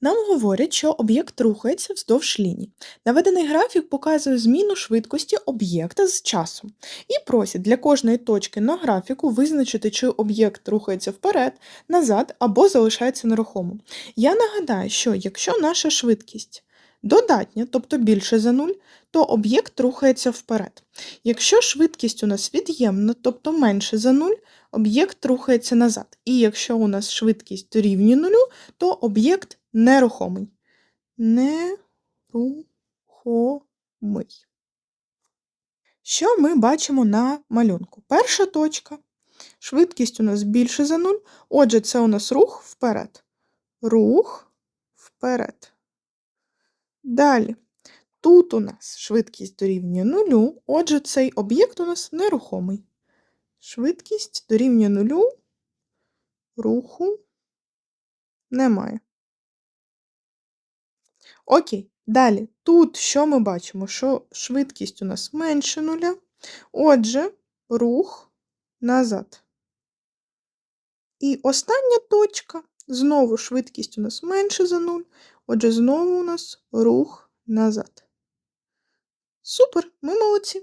Нам говорять, що об'єкт рухається вздовж ліній. Наведений графік показує зміну швидкості об'єкта з часом. І просять для кожної точки на графіку визначити, чи об'єкт рухається вперед, назад або залишається нерухомим. Я нагадаю, що якщо наша швидкість додатня, тобто більше за 0, то об'єкт рухається вперед. Якщо швидкість у нас від'ємна, тобто менше за 0, об'єкт рухається назад. І якщо у нас швидкість дорівнює нулю, то об'єкт нерухомий. Нерухомий. Що ми бачимо на малюнку? Перша точка. Швидкість у нас більше за 0. Отже, це у нас рух вперед. Рух вперед. Далі. Тут у нас швидкість дорівнює нулю, отже, цей об'єкт у нас нерухомий. Швидкість дорівнює нулю, руху немає. Окей, далі. Тут що ми бачимо? Що швидкість у нас менше нуля. Отже, рух назад. І остання точка. Знову швидкість у нас менше за 0. Отже, знову у нас рух назад. Супер, ми молодці.